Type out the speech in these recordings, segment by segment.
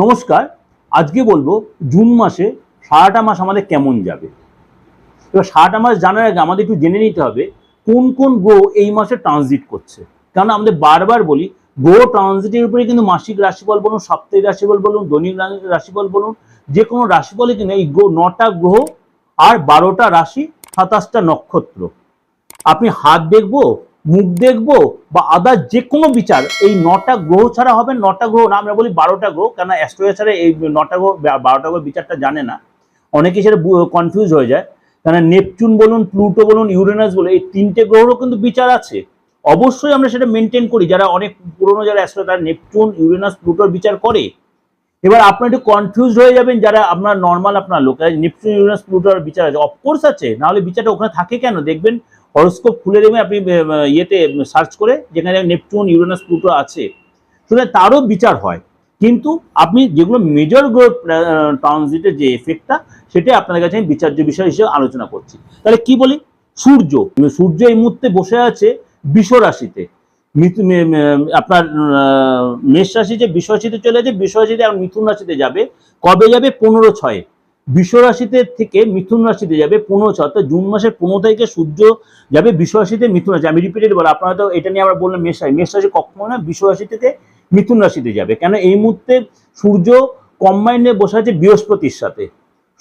নমস্কার, আজকে বলব জুন মাসে সারাটা মাস আমাদের কেমন যাবে? এবার সারাটা মাস জানার আগে আমাদের একটু জেনে নিতে হবে কোন কোন গ্রহ এই মাসে ট্রানজিট করছে। কারণ আমাদের বারবার বলি, গ্রহ ট্রানজিটের উপরে কিন্তু মাসিক রাশিফল বলুন, সাপ্তাহিক রাশিফল বলুন, দৈনিক রাশিফল বলুন, যে কোনো রাশিফলে কিন্তু এই গ্রহ নটা গ্রহ আর বারোটা রাশি, সাতাশটা নক্ষত্র। আপনি হাত দেখব? মুখ দেখব বা আদার যে কোনো বিচার, এই নটা গ্রহ ছাড়া হবে, নটা গ্রহ না, আমরা বলি বারোটা গ্রহ কেন অ্যাস্ট্রোয়া ছাড়া এই নটা গ্রহ বারোটা গ্রহ বিচারটা জানে না। অনেকে সেটা কনফিউজ হয়ে যায়। কেন নেপচুন বলুন, প্লুটো বলুন, ইউরেনাস বলুন, এই তিনটে গ্রহেরও কিন্তু বিচার আছে। অবশ্যই আমরা সেটা মেনটেন করি। যারা অনেক পুরনো যারা অ্যাস্ট্রো তারা নেপচুন, ইউরেনাস, প্লুটোর বিচার করে। এবার আপনার একটু কনফিউজ হয়ে যাবেন, যারা আপনার নর্মাল আপনার লোক নেপচুন, ইউরেনাস, প্লুটোর বিচার আছে। অফকোর্স আছে, নাহলে বিচারটা ওখানে থাকে কেন? দেখবেন হরস্কোপ খুলে দেবেন আপনি ইয়েতে সার্চ করে, যেখানে নেপচুন, ইউরেনাস, প্লুটো আছে। সুতরাং তারও বিচার হয়। কিন্তু আপনি যেগুলো মেজর গ্রোথ ট্রানজিটের যে এফেক্টটা সেটাই আপনাদের কাছে আমি বিচার্য বিষয় হিসেবে আলোচনা করছি। তাহলে কি বলি? সূর্য। সূর্য এই মুহূর্তে বসে আছে বিষ রাশিতে। আপনার মেষ রাশি যে বিষ রাশিতে চলে যাচ্ছে বিষ রাশিতে মিথুন রাশিতে যাবে। কবে যাবে? পনেরো ছয়ে। বিষ রাশিতে থেকে মিথুন রাশিতে যাবে পনেরো ছয়, অর্থাৎ জুন মাসের পনেরো তারিখে সূর্য যাবে বিষ রাশিতে মিথুন রাশি আমি রিপিটেড বলো আপনারা তো এটা নিয়ে আমরা বললাম মেষ রাশি। মেষ রাশি কখনো না বিষ রাশি থেকে মিথুন রাশিতে যাবে। কেন এই মুহূর্তে সূর্য কম্বাইন্ডে বসে আছে বৃহস্পতির সাথে।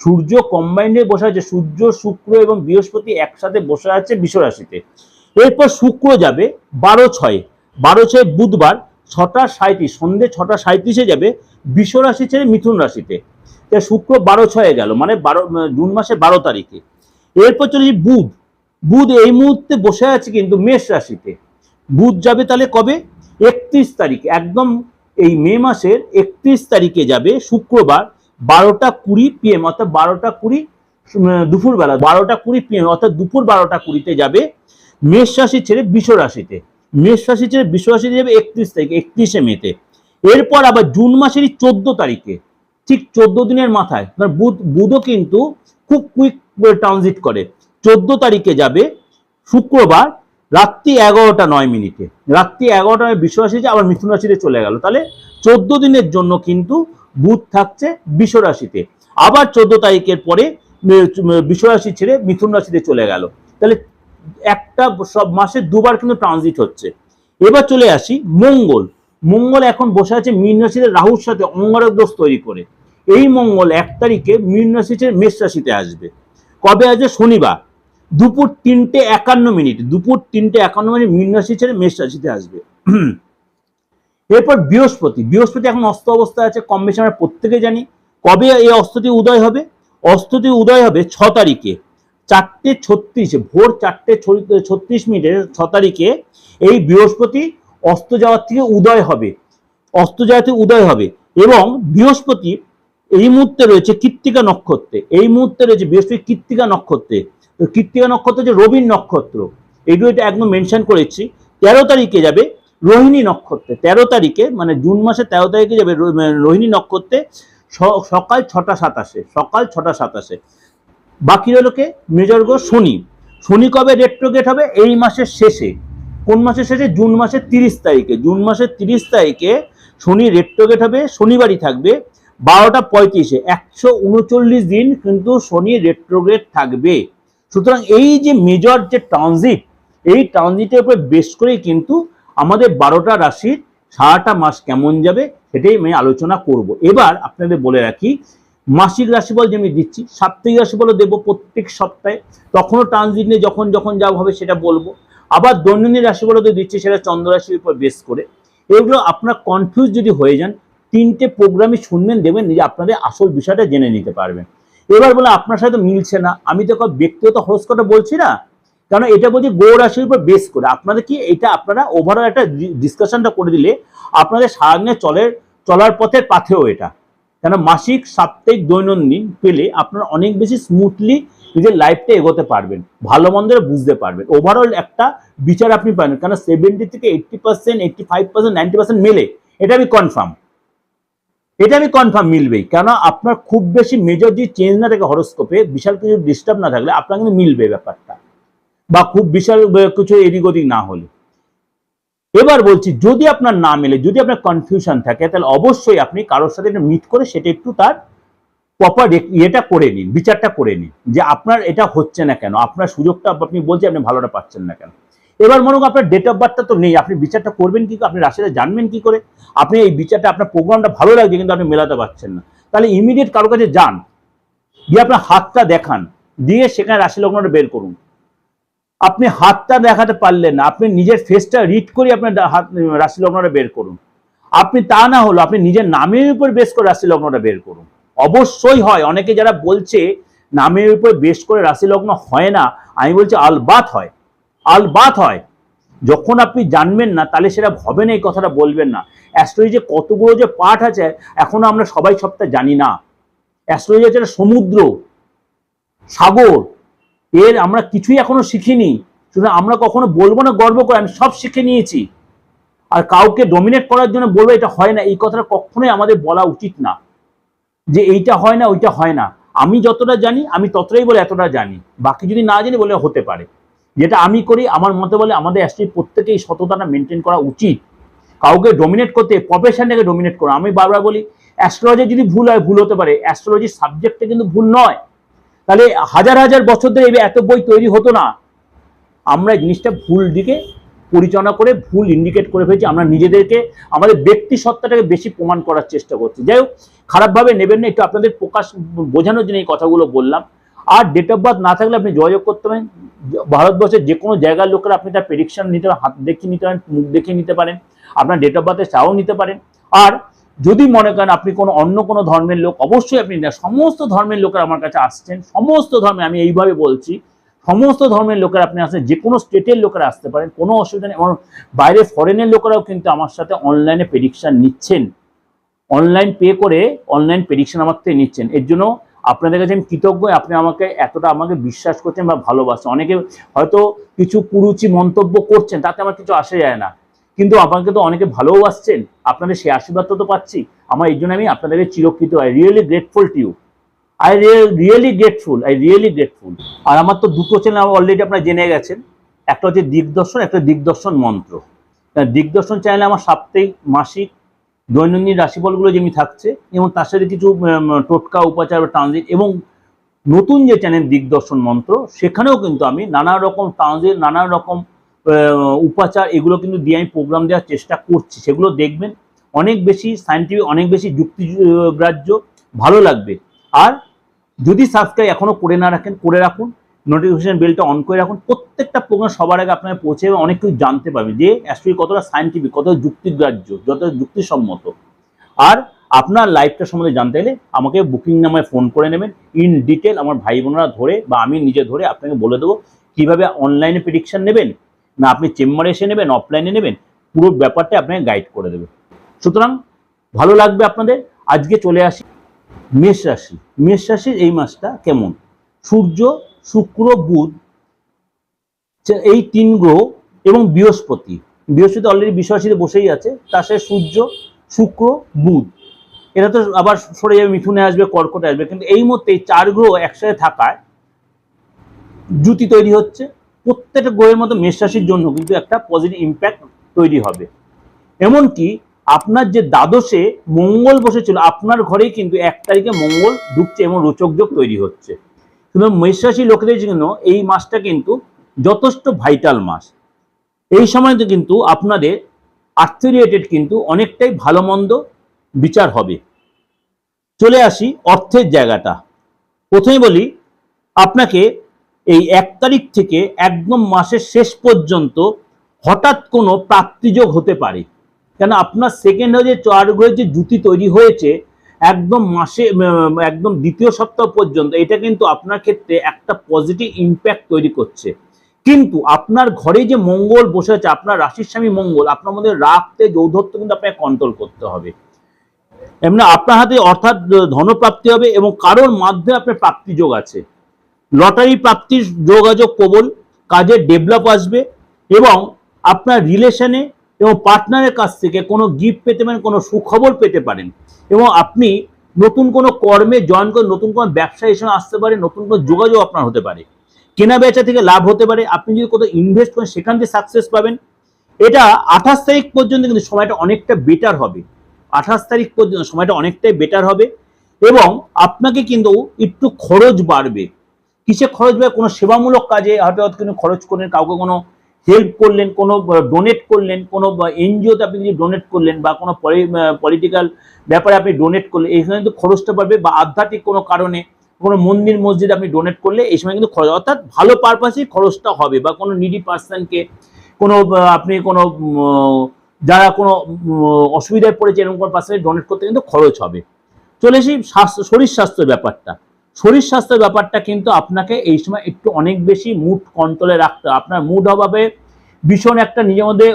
সূর্য কম্বাইন্ডে বসে আছে, সূর্য, শুক্র এবং বৃহস্পতি একসাথে বসে আছে বিষ রাশিতে এরপর শুক্র যাবে বারো ছয়। বারো ছয় বুধবার ছটা সাঁত্রিশ সন্ধে ছটা সাঁত্রিশে যাবে বিষ রাশি ছেড়ে মিথুন রাশিতে। শুক্র বারো ছয়ে গেল মানে বারো জুন মাসের বারো তারিখে। এরপর চলে বুধ। বুধ এই মুহূর্তে বসে আছে কিন্তু মেষ রাশিতে। বুধ যাবে তাহলে কবে? একত্রিশ তারিখে। একদম এই মে মাসের একত্রিশ তারিখে যাবে শুক্রবার বারোটা কুড়ি পিএম অর্থাৎ বারোটা কুড়ি দুপুরবেলা, বারোটা কুড়ি পিএম অর্থাৎ দুপুর বারোটা কুড়িতে যাবে মেষ রাশি ছেড়ে বিষ রাশিতে। মেষ রাশি ছেড়ে বিষ রাশিতে যাবে একত্রিশ তারিখে, একত্রিশে মেতে। এরপর আবার জুন মাসেরই চোদ্দ তারিখে। ঠিক চোদ্দ দিনের মাথায় বুধ, বুধও কিন্তু খুব কুইক ট্রানজিট করে। চোদ্দ তারিখে যাবে শুক্রবার, রাত্রি এগারোটা নয় মিনিটে। রাত্রি এগারোটা বিশ্বরাশি যে আবার মিথুন রাশিতে চলে গেল। তাহলে চোদ্দ দিনের জন্য কিন্তু বুধ থাকছে বিষ রাশিতে। আবার চোদ্দ তারিখের পরে বিশ্ব রাশি ছেড়ে মিথুন রাশিতে চলে গেল। তাহলে একটা সব মাসে দুবার কিন্তু ট্রানজিট হচ্ছে। এবার চলে আসি মঙ্গল। মঙ্গল এখন বসে আছে মীন রাশিতে, রাহুর সাথে অঙ্গারক দোষ তৈরি করে। এই মঙ্গল এক তারিখে মীন রাশি ছেড়ে মেষ রাশিতে আসবে। কবে আসবে? শনিবার। দুপুর তিনটে একান্ন মিনিট। দুপুর তিনটে একান্ন মিনিট মীন রাশি ছেড়ে মেষ রাশিতে আসবে। এরপর বৃহস্পতি। বৃহস্পতি এখন অস্ত অবস্থায় আছে, কম বেশি আমরা প্রত্যেকে জানি। কবে এই অস্তটি উদয় হবে? অস্তটি উদয় হবে ছ তারিখে। চারটে ছত্রিশে, ভোর চারটে ছত্রিশ মিনিটে ছ তারিখে এই বৃহস্পতি অস্ত যাওয়ার থেকে উদয় হবে। অস্ত যাওয়া থেকে উদয় হবে এবং বৃহস্পতি এই মুহূর্তে রয়েছে কৃত্তিকা নক্ষত্রে। এই মুহূর্তে রয়েছে বৃহস্পতি কৃত্তিকা নক্ষত্রে। তো কৃত্তিকা নক্ষত্র হচ্ছে রবির নক্ষত্র। এগুলো এটা একদম মেনশন করেছি। তেরো তারিখে যাবে রোহিণী নক্ষত্রে। তেরো তারিখে মানে জুন মাসের তেরো তারিখে যাবে মানে রোহিণী নক্ষত্রে সকাল ছটা সাতাশে, সকাল ছটা সাতাশে। বাকি রইল কে? মেজর গ্রহ শনি। শনি কবে রেট্রোগেট হবে? এই মাসের শেষে। কোন মাসের শেষে? জুন মাসের তিরিশ তারিখে। জুন মাসের তিরিশ তারিখে শনি রেট্রোগেট হবে, শনিবারই থাকবে। বারোটা পঁয়ত্রিশে, একশো উনচল্লিশ দিন কিন্তু শনি রেট্রোগেট থাকবে। সুতরাং এই যে মেজর যে ট্রানজিট এই ট্রানজিটের উপরে বেশ করেই কিন্তু আমাদের বারোটা রাশির সারাটা মাস কেমন যাবে সেটাই আমি আলোচনা করব। এবার আপনাদের বলে রাখি, মাসিক রাশিফল যে আমি দিচ্ছি, সাপ্তাহিক রাশিফলও দেবো প্রত্যেক সপ্তাহে। তখনও ট্রানজিট নিয়ে যখন যখন যা হবে সেটা বলব। আবার দৈনন্দিন রাশিফলও তো দিচ্ছি সেটা চন্দ্র রাশির উপর বেস করে। এগুলো আপনার কনফিউজ যদি হয়ে যান তিনটে প্রোগ্রামই শুনবেন দেবেন যে আপনাদের আসল বিষয়টা জেনে নিতে পারবেন। এবার বলে আপনার সাথে মিলছে না, আমি তো ব্যক্তিগত হরস্কোপটা বলছি না কারণ এটা বলছি গো রাশির উপর বেস করে। আপনাদের কি এটা আপনারা ওভারঅল একটা ডিসকাশনটা করে দিলে আপনাদের সারাদিনে চলের চলার পথের পাথেও এটা। কেন মাসিক, সাপ্তাহিক, দৈনন্দিন পেলে আপনারা অনেক বেশি স্মুথলি নিজের লাইফটা এগোতে পারবেন, ভালো মন্দের বুঝতে পারবেন। ওভারঅল একটা বিচার আপনি পাবেন কারণ সেভেন্টি থেকে eighty percent eighty five percent ninety percent মেলে, এটা আমি কনফার্ম এটা আমি কনফার্ম মিলবেই। কেন আপনার খুব বেশি মেজর যে চেঞ্জ না থাকে হরস্কোপে বিশাল কিছু ডিস্টার্ব না থাকলে আপনার কিন্তু মিলবে ব্যাপারটা। বা খুব বিশাল কিছু এদিক ওদিক না হলে। এবার বলছি, যদি আপনার না মেলে, যদি আপনার কনফিউশন থাকে, তাহলে অবশ্যই আপনি কারোর সাথে মিট করে সেটা একটু তার প্রপার ইয়েটা করে নিন, বিচারটা করে নিন। যে আপনার এটা হচ্ছে না কেন? আপনার সুযোগটা আপনি বলছেন, আপনি ভালোটা পাচ্ছেন না কেন? এবার মনে করুন আপনার ডেট অফ বার্থটা তো নেই, আপনি বিচারটা করবেন কি আপনি রাশিটা জানবেন কি করে, আপনি এই বিচারটা, আপনার প্রোগ্রামটা ভালো লাগছে কিন্তু আপনি মেলাতে পারছেন না। তাহলে ইমিডিয়েট কারোর কাছে যান দিয়ে আপনার হাতটা দেখান, দিয়ে সেখানে রাশি লগ্নটা বের করুন। আপনি হাতটা দেখাতে পারলেন না, আপনি নিজের ফেসটা রিড করে আপনার হাত রাশি লগ্নটা বের করুন। আপনি তা না হলো, আপনি নিজের নামের উপর বেশ করে রাশি লগ্নটা বের করুন। অবশ্যই হয়, অনেকে যারা বলছে, নামের উপর বেশ করে রাশি লগ্ন হয় না, আমি বলছি, আলবাত হয়। আলবাত হয়। যখন আপনি জানবেন না, তাহলে সেটা হবে না, এই কথাটা বলবেন না। অ্যাস্ট্রোলজি কতগুলো যে পার্ট আছে, এখনও আমরা সবাই সবটা জানি না। অ্যাস্ট্রোলজি হচ্ছে সমুদ্র, সাগর। এর আমরা কিছুই এখনও শিখিনি। সুতরাং আমরা কখনো বলব না, গর্ব করে, আমি সব শিখে নিয়েছি। আর কাউকে ডমিনেট করার জন্য বলব, এটা হয় না। এই কথাটা কখনোই আমাদের বলা উচিত না। যে এইটা হয় না, ওইটা হয় না। আমি যতটা জানি, আমি ততটাই বলে এতটা জানি। বাকি যদি না জানি, বলে হতে পারে। যেটা আমি করি, আমার মতে বলে আমাদের অ্যাস্ট্রোলজি প্রত্যেকেই সততাটা মেনটেন করা উচিত। কাউকে ডমিনেট করতে প্রফেশনটাকে ডমিনেট করা। আমি বারবার বলি অ্যাস্ট্রোলজি যদি ভুল হয়, ভুল হতে পারে। অ্যাস্ট্রোলজির সাবজেক্টটা কিন্তু ভুল নয়। তাহলে হাজার হাজার বছর ধরে এই এত বই তৈরি হতো না। আমরা জিনিসটা ভুল দিকে পরিচালনা করে, ভুল ইন্ডিকেট করে ফেলছি। আমরা নিজেদেরকে, আমাদের ব্যক্তি সত্তাটাকে বেশি প্রমাণ করার চেষ্টা করছি। যাই হোক, খারাপভাবে নেবেন না। একটু আপনাদের প্রকাশ বোঝানোর জন্য এই কথাগুলো বললাম। আর ডেট অফ বার্থ না থাকলে আপনি যোগাযোগ করতে পারেন। ভারতবর্ষের যে কোনো জায়গার লোকেরা আপনি তার প্রেডিকশন নিতে পারেন, হাত দেখিয়ে নিতে পারেন, মুখ দেখিয়ে নিতে পারেন, আপনার ডেট অফ বার্থের চাও নিতে পারেন। আর যদি মনে করেন আপনি কোনো অন্য কোনো ধর্মের লোক, অবশ্যই আপনি সমস্ত ধর্মের লোকেরা আমার কাছে আসছেন, সমস্ত ধর্মে আমি এইভাবে বলছি, সমস্ত ধর্মের লোকেরা আপনি আসেন যে কোনো স্টেটের লোকেরা আসতে পারেন, কোনো অসুবিধা নেই। এবং বাইরে ফরেনের লোকেরাও কিন্তু আমার সাথে অনলাইনে প্রেডিকশান নিচ্ছেন। অনলাইন পে করে অনলাইন প্রেডিকশান আমার থেকে নিচ্ছেন। এর জন্য আপনাদের কাছে আমি কৃতজ্ঞ, আপনি আমাকে এতটা আমাকে বিশ্বাস করছেন বা ভালোবাসেন। অনেকে হয়তো কিছু কুরুচি মন্তব্য করছেন, তাতে আমার কিছু আসে যায় না। কিন্তু আমাকে তো অনেকে ভালোবাসছেন আপনাদের সেই আশীর্বাদ তো পাচ্ছি। আমার এই জন্য আমি আপনাদেরকে চিরকৃত I really grateful to you I really grateful I really grateful আর আমার তো দুটো চ্যানেল অলরেডি আপনারা জেনে গেছেন। একটা হচ্ছে দিগদর্শন, একটা দিগদর্শন মন্ত্র। দিগদর্শন চ্যানেলে আমার সাপ্তাহিক, মাসিক দৈনন্দিন রাশিফলগুলো যেমনি থাকছে, এবং তার সাথে কিছু টোটকা, উপাচার বা ট্রানজিট এবং নতুন যে চ্যানেল দিগদর্শন মন্ত্র, সেখানেও কিন্তু আমি নানা রকম ট্রানজিট নানা রকম উপাচার, এগুলো কিন্তু দিয়ে আমি প্রোগ্রাম দেওয়ার চেষ্টা করছি। সেগুলো দেখবেন অনেক বেশি সাইন্টিফিক অনেক বেশি যুক্তিগ্রাহ্য ভালো লাগবে। আর যদি সাবস্ক্রাইব এখনও করে না রাখেন, করে রাখুন। নোটিফিকেশন বেলটা অন করে রাখুন। প্রত্যেকটা প্রোগ্রাম সবার আগে আপনার পৌঁছে যাবে, অনেক কিছু জানতে পারবে যে অ্যাকচুয়ালি কতটা সাইন্টিফিক কতটা যুক্তিগ্রাহ্য যতটা যুক্তিসম্মত। আর আপনার লাইফটা সম্বন্ধে জানতে গেলে আমাকে বুকিং নামায় ফোন করে নেবেন। ইন ডিটেল আমার ভাই বোনেরা ধরে বা আমি নিজে ধরে আপনাকে বলে দেবো কীভাবে অনলাইনে প্রেডিকশন নেবেন না আপনি চেম্বারে এসে নেবেন অফলাইনে নেবেন পুরো ব্যাপারটা আপনাকে গাইড করে দেবে। সুতরাং ভালো লাগবে আপনাদের। আজকে চলে আসি মেষ রাশি। মেষ রাশির এই মাসটা কেমন? সূর্য শুক্র, বুধ এই তিন গ্রহ এবং বৃহস্পতি। বৃহস্পতি অলরেডি বিশ্বাসীতে বসেই আছে, তার সাথে সূর্য, শুক্র, বুধ। এটা তো আবার সরে যাবে, মিথুনে আসবে, কর্কটে আসবে, কিন্তু এই মুহূর্তে চার গ্রহ একসাথে থাকায় জুতি তৈরি হচ্ছে, প্রত্যেকটা গ্রহের মতো মেষ রাশির জন্য কিন্তু একটা পজিটিভ ইম্প্যাক্ট তৈরি হবে। এমনকি আপনার যে দ্বাদশে মঙ্গল বসেছিল, আপনার ঘরেই কিন্তু এক তারিখে মঙ্গল ঢুকছে এবং রোচক যোগ তৈরি হচ্ছে। কিন্তু মেষ রাশি লোকেদের জন্য এই মাসটা কিন্তু যথেষ্ট ভাইটাল মাস। এই সময়তে কিন্তু আপনাদের আর্থ রিলেটেড কিন্তু অনেকটাই ভালো মন্দ বিচার হবে। চলে আসি অর্থের জায়গাটা। প্রথমে বলি, আপনাকে এই এক তারিখ থেকে একদম মাসের শেষ পর্যন্ত হঠাৎ কোনো প্রাপ্তিযোগ হতে পারে। কেন? আপনার সেকেন্ড যে চার গ্রহের যে জুতি তৈরি হয়েছে একদম মাসে একদম দ্বিতীয় সপ্তাহ পর্যন্ত এটা কিন্তু আপনার ক্ষেত্রে একটা পজিটিভ ইম্প্যাক্ট তৈরি করছে। কিন্তু আপনার ঘরে যে মঙ্গল বসে আছে, আপনার রাশির স্বামী মঙ্গল, আপনার মধ্যে রাগতে যৌধত্ব কিন্তু আপনাকে কন্ট্রোল করতে হবে। এমনি আপনার হাতে অর্থাৎ ধনপ্রাপ্তি হবে এবং কারোর মাধ্যমে আপনার প্রাপ্তি যোগ আছে। লটারি প্রাপ্তির যোগাযোগ প্রবল কাজের ডেভেলপ আসবে এবং আপনার রিলেশনে এবং পার্টনারের কাছ থেকে কোনো গিফট পেতে পারেন, কোনো সুখবর পেতে পারেন। এবং আপনি নতুন কোনো কর্মে জয়েন করে নতুন কোনো ব্যবসা হিসেবে আসতে পারে নতুন কোনো যোগাযোগ আপনার হতে পারে। কেনা বেচা থেকে লাভ হতে পারে, আপনি যদি কোথাও ইনভেস্ট করেন, সেখান থেকে সাকসেস পাবেন। এটা আঠাশ তারিখ পর্যন্ত কিন্তু সময়টা অনেকটা বেটার হবে। আঠাশ তারিখ পর্যন্ত সময়টা অনেকটাই বেটার হবে এবং আপনাকে কিন্তু একটু খরচ বাড়বে। কিসে খরচ বাড়বে? কোনো সেবামূলক কাজে হয়তো হয়তো কোনো খরচ করলেন কাউকে কোনো হেল্প করলেন, কোনো ডোনেট করলেন, কোনো এনজিওতে আপনি যদি ডোনেট করলেন বা কোনো পলিটিক্যাল ব্যাপারে আপনি ডোনেট করলেন, এই সময় কিন্তু খরচটা বাড়বে বা আধ্যাত্মিক কোনো কারণে কোনো মন্দির, মসজিদ আপনি ডোনেট করলে এই সময় কিন্তু খরচ, অর্থাৎ ভালো পারপাসেই খরচটা হবে বা কোনো নিডি পার্সনকে কোনো আপনি কোনো যারা কোনো অসুবিধায় পড়েছে এরকম কোনো পার্সনে ডোনেট করতে কিন্তু খরচ হবে। চলে আসি স্বাস্থ্য, শরীর স্বাস্থ্যের ব্যাপারটা। শরীর স্বাস্থ্যের ব্যাপারটা কিন্তু আপনাকে এই সময় একটু অনেক বেশি মুড কন্ট্রোলে রাখতে হবে। আপনার মুড অভাবে ভীষণ একটা নিজের মধ্যে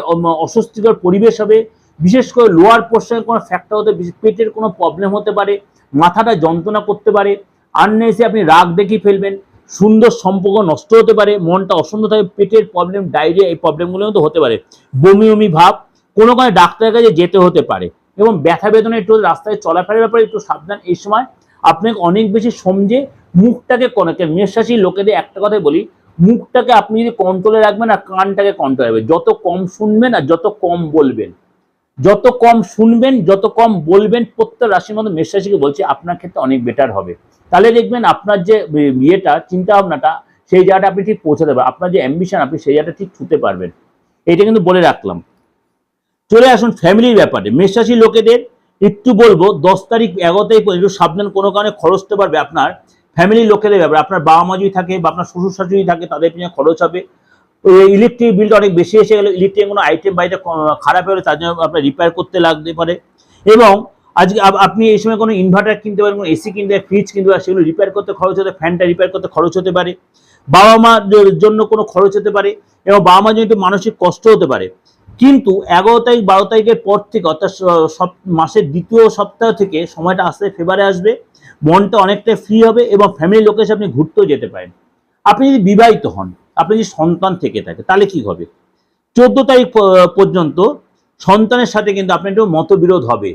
অস্বস্তিকর পরিবেশ হবে। বিশেষ করে লোয়ার পোর্শনের কোনো ফ্যাক্টর হতে পেটের কোনো প্রবলেম হতে পারে, মাথাটা যন্ত্রণা করতে পারে আননেসে আপনি রাগ দেখিয়ে ফেলবেন, সুন্দর সম্পর্ক নষ্ট হতে পারে, মনটা অসুন্দর থাকে, পেটের প্রবলেম ডায়রিয়া এই প্রবলেমগুলো কিন্তু হতে পারে। বমি বমি ভাব, কোনো কোনো ডাক্তারের কাছে যেতে হতে পারে এবং ব্যথা বেদনা একটু রাস্তায় চলাফেরার ব্যাপারে একটু সাবধান। এই সময় আপনাকে অনেক বেশি সমঝে মুখটাকে কোনকে মেষরাশি লোকেদের একটা কথাই বলি, মুখটাকে আপনি যদি কন্ট্রোলে রাখবেন আর কানটাকে কন্ট্রোলে রাখবেন। যত কম শুনবেন আর যত কম বলবেন, যত কম শুনবেন, যত কম বলবেন, প্রত্যেক রাশির মধ্যে মেষরাশিকে বলছি আপনার ক্ষেত্রে অনেক বেটার হবে। তাহলে দেখবেন আপনার যে ইয়েটা চিন্তা ভাবনাটা সেই জায়গাটা আপনি ঠিক পৌঁছাতে পারবেন। আপনার যে অ্যাম্বিশন আপনি সেই জায়গাটা ঠিক ছুতে পারবেন। এটা কিন্তু বলে রাখলাম। চলে আসুন ফ্যামিলির ব্যাপারে। মেষরাশি লোকেদের একটু বলব, দশ তারিখ এগারো তারিখ সাবধান, কোনো কারণে খরচ খরচতে পারবে আপনার ফ্যামিলির লোকেদের ব্যাপারে, আপনার বাবা মা যদি থাকে বা আপনার শ্বশুর শাশুড়ি থাকে, তাদের পিছনে খরচ হবে। ইলেকট্রিক বিলটা অনেক বেশি এসে গেলে ইলেকট্রিক কোনো আইটেম বাড়িতে খারাপ হলে তার জন্য আপনার রিপেয়ার করতে লাগতে পারে। এবং আজকে আপনি এই সময় কোনো ইনভার্টার কিনতে পারেন, কোনো এসি কিনতে পারেন ফ্রিজ কিনতে পারেন, সেগুলো রিপেয়ার করতে খরচ হতে ফ্যানটা রিপেয়ার করতে খরচ হতে পারে। বাবা মার জন্য কোনো খরচ হতে পারে, এবং বাবা মার জন্য মানসিক কষ্ট হতে পারে। কিন্তু এগারো তারিখ, বারো তারিখের পর থেকে, অর্থাৎ স- সপ, মাসের দ্বিতীয় সপ্তাহ থেকে সময়টা আসতে ফেভারে আসবে, মনটা অনেকটা ফ্রি হবে এবং ফ্যামিলির লোকের আপনি ঘুরতেও যেতে পারেন। আপনি যদি বিবাহিত হন, আপনি যদি সন্তান থেকে থাকে, তাহলে কি হবে? চোদ্দ তারিখ পর্যন্ত সন্তানের সাথে কিন্তু আপনার একটু মতবিরোধ হবে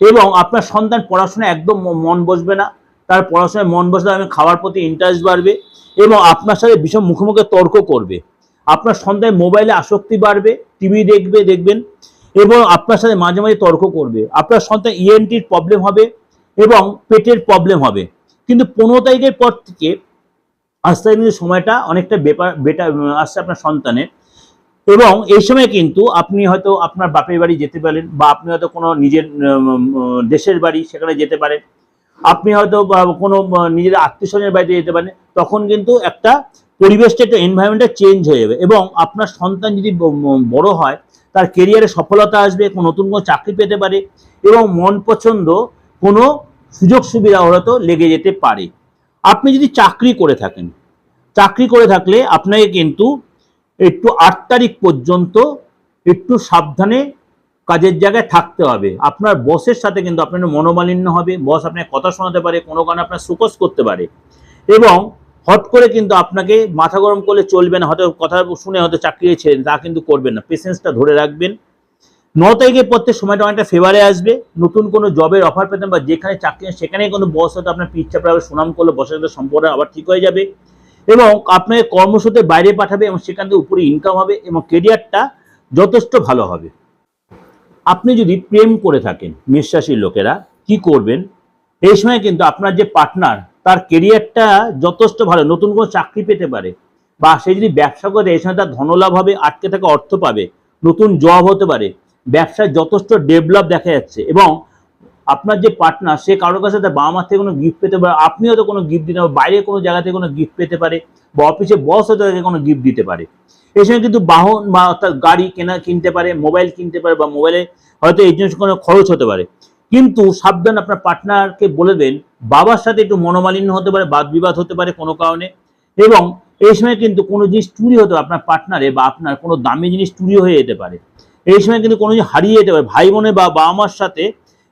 এবং আপনার সন্তান পড়াশোনায় একদম মন বসবে না। তার পড়াশোনায় মন বসলে আমি খাওয়ার প্রতি ইন্টারেস্ট বাড়বে এবং আপনার সাথে ভীষণ মুখে মুখে তর্ক করবে। আপনার সন্তান মোবাইলে আসক্তি বাড়বে, টিভি দেখবে, দেখবেন, এবং আপনার সাথে মাঝে মাঝে তর্ক করবে। আপনার সন্তান ইএনটির প্রবলেম হবে এবং পেটের প্রবলেম হবে। কিন্তু পনেরো তারিখের পর থেকে আস্তে আস্তে সময়টা অনেকটা বেপার বেটার আসছে আপনার সন্তানের। এবং এই সময় কিন্তু আপনি হয়তো আপনার বাপের বাড়ি যেতে পারেন বা আপনি হয়তো কোনো নিজের দেশের বাড়ি সেখানে যেতে পারেন। আপনি হয়তো কোনো নিজের আত্মীয় স্বজনের বাড়িতে যেতে পারেন। তখন কিন্তু একটা পরিবেশটা একটু এনভায়রনমেন্টটা চেঞ্জ হয়ে যাবে এবং আপনার সন্তান যদি বড় হয়, তার কেরিয়ারে সফলতা আসবে, কোনো নতুন কোনো চাকরি পেতে পারে এবং মন পছন্দ, কোনো সুযোগ সুবিধা হয়তো লেগে যেতে পারে। আপনি যদি চাকরি করে থাকেন, চাকরি করে থাকলে আপনাকে কিন্তু একটু আট তারিখ পর্যন্ত একটু সাবধানে কাজের জায়গায় থাকতে হবে। আপনার বসের সাথে কিন্তু আপনার মনোমালিন্য হবে বস আপনাকে কথা শোনাতে পারে, কোনো কারণে আপনার সুকস করতে পারে এবং হট করে কিন্তু আপনাকে মাথা গরম করলে চলবে না, হয়তো কথা শুনে হয়তো চাকরি ছেড়ে তা কিন্তু করবেন না। পেশেন্সটা ধরে রাখবেন। ন তারিখের পর থেকে সময়টা অনেকটা ফেভারে আসবে। নতুন কোনো জবের অফার পেতেন বা যেখানে চাকরি সেখানে কোনো বস হয়তো আপনার পিচ্ছা প্রায় সুনাম করলে বসের সাথে সম্পর্ক আবার ঠিক হয়ে যাবে। এবং আপনাকে কর্মসূত্রে বাইরে পাঠাবে এবং সেখান থেকে উপরে ইনকাম হবে এবং কেরিয়ারটা যথেষ্ট ভালো হবে। আপনি যদি প্রেম করে থাকেন নিঃশ্বাসীর লোকেরা, কি করবেন? এই সময় কিন্তু আপনার যে পার্টনার তার কেরিয়ারটা যথেষ্ট ভালো, নতুন কোনো চাকরি পেতে পারে বা সে যদি ব্যবসা করে সময় তার ধনলাভ হবে, আটকে থাকা অর্থ পাবে, নতুন জব হতে পারে, ব্যবসায় যথেষ্ট ডেভেলপ দেখা যাচ্ছে এবং আপনার যে পার্টনার সে কারোর কাছে তার বাবা মার থেকে কোনো গিফট পেতে পারে আপনি হয়তো কোনো গিফট দিতে পারেন, বাইরে কোনো জায়গা থেকে কোনো গিফট পেতে পারে বা অফিসে বস হয়তো তাকে কোনো গিফট দিতে পারে। এই সময় কিন্তু বাহন বা অর্থাৎ গাড়ি কেনা কিনতে পারে মোবাইল কিনতে পারে বা মোবাইলে হয়তো এই জিনিস কোনো খরচ হতে পারে। কিন্তু সাবধান আপনার পার্টনারকে বলে দেন বাবার সাথে একটু মনোমালিন্য হতে পারে বাদ বিবাদ হতে পারে কোনো কারণে। এবং এই সময় কিন্তু কোনো জিনিস চুরি হতে পারে, আপনার পার্টনারে বা আপনার কোনো দামি জিনিস চুরি হয়ে যেতে পারে। এই সময় কিন্তু কোনো জিনিস হারিয়ে যেতে পারে। ভাই বোনে বা বাবা মার সাথে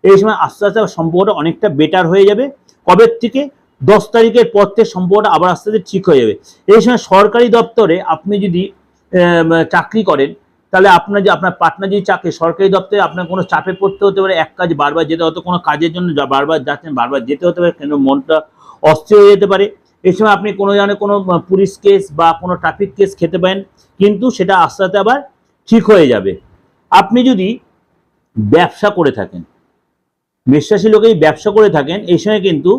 এই সময় আস্তে আস্তে সম্পর্কটা অনেকটা বেটার হয়ে যাবে। কবের থেকে? দশ তারিখের পর থেকে সম্পর্কটা আবার আস্তে আস্তে ঠিক হয়ে যাবে। এই সময় সরকারি দপ্তরে আপনি যদি চাকরি করেন তাহলে আপনার যে, আপনার পার্টনার যদি চাকরি, সরকারি দপ্তরে আপনার কোনো চাপে পড়তে হতে পারে, এক কাজ বারবার যেতে হতো, কোনো কাজের জন্য বারবার যাচ্ছেন, বারবার যেতে হতে পারে, কেন মনটা অস্থির হয়ে যেতে পারে। এই সময় আপনি কোনো জানে কোনো পুলিশ কেস বা কোনো ট্রাফিক কেস খেতে পারেন, কিন্তু সেটা আস্তে আস্তে আবার ঠিক হয়ে যাবে। আপনি যদি ব্যবসা করে থাকেন, বিশ্বাসী লোকেই ব্যবসা করে থাকেন, এই সময় কিন্তু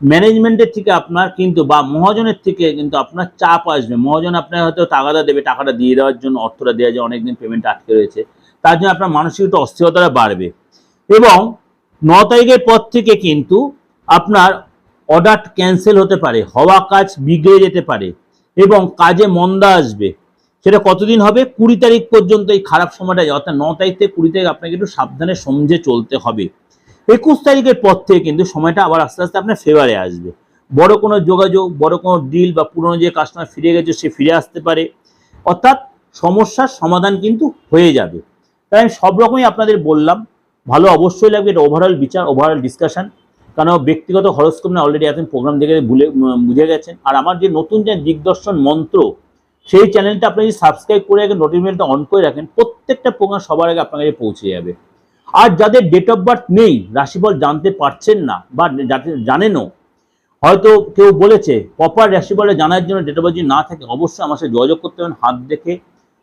ম্যানেজমেন্টের থেকে আপনার কিন্তু বা মহাজনের থেকে কিন্তু আপনার চাপ আসবে। মহাজন আপনার হয়তো টাকাটা দেবে, টাকাটা দিয়ে দেওয়ার জন্য, অর্থটা দেওয়া যায় অনেকদিন পেমেন্ট আটকে রয়েছে। তার জন্য আপনার মানসিক একটু অস্থিরতাটা বাড়বে। এবং ন তারিখের পর থেকে কিন্তু আপনার অর্ডার ক্যান্সেল হতে পারে, হওয়া কাজ বিগড়ে যেতে পারে এবং কাজে মন্দা আসবে। সেটা কতদিন হবে? কুড়ি তারিখ পর্যন্ত এই খারাপ সময়টা যায়। অর্থাৎ ন তারিখ থেকে কুড়ি তারিখ আপনাকে একটু সাবধানে সমঝে চলতে হবে। একুশ তারিখের পর থেকে কিন্তু সময়টা আবার আস্তে আস্তে আপনার ফেভারে আসবে। বড় কোনো যোগাযোগ, বড় কোনো ডিল বা পুরনো যে কাস্টমার ফিরে গেছে, সে ফিরে আসতে পারে। অর্থাৎ সমস্যার সমাধান কিন্তু হয়ে যাবে। তাই আমি সব রকমই আপনাদের বললাম। ভালো অবশ্যই লাগবে, এটা ওভারঅল বিচার ওভারঅল ডিসকাশন কারণ ব্যক্তিগত হরস্কোপ না অলরেডি এখন প্রোগ্রাম দেখে ভুলে বুঝে গেছেন। আর আমার যে নতুন যে দিগদর্শন মন্ত্র, সেই চ্যানেলটা আপনি যদি সাবস্ক্রাইব করে রাখেন নোটিফিকেশনটা অন করে রাখেন, প্রত্যেকটা প্রোগ্রাম সবার আগে আপনার কাছে পৌঁছে যাবে। আর যাদের ডেট অফ বার্থ নেই, রাশিফল জানতে পারছেন না বা জানেনও। হয়তো কেউ বলেছে প্রপার রাশিফলে জানার জন্য ডেট অফ বার্থ যদি না থাকে, অবশ্যই আমার সাথে যোগাযোগ করতে হবে হাত দেখে,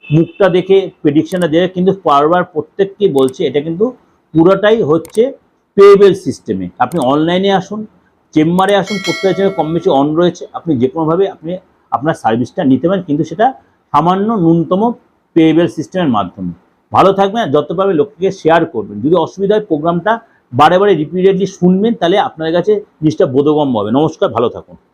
মুখটা দেখে প্রেডিকশনটা দেখে, কিন্তু বারবার প্রত্যেককেই বলছে, এটা কিন্তু পুরোটাই হচ্ছে পেয়েবেল সিস্টেমে আপনি অনলাইনে আসুন চেম্বারে আসুন, প্রত্যেকের কম বেশি অন রয়েছে, আপনি যে কোনোভাবে আপনি আপনার সার্ভিসটা নিতে পারেন, কিন্তু সেটা সামান্য ন্যূনতম পেয়েবেল সিস্টেমের মাধ্যমে। ভালো থাকবেন আর যত পারবে লোককে শেয়ার করবেন। যদি অসুবিধা হয় প্রোগ্রামটা বারে বারে রিপিটেডলি শুনবেন, তাহলে আপনার কাছে জিনিসটা বোধগম্য হবে। নমস্কার, ভালো থাকুন।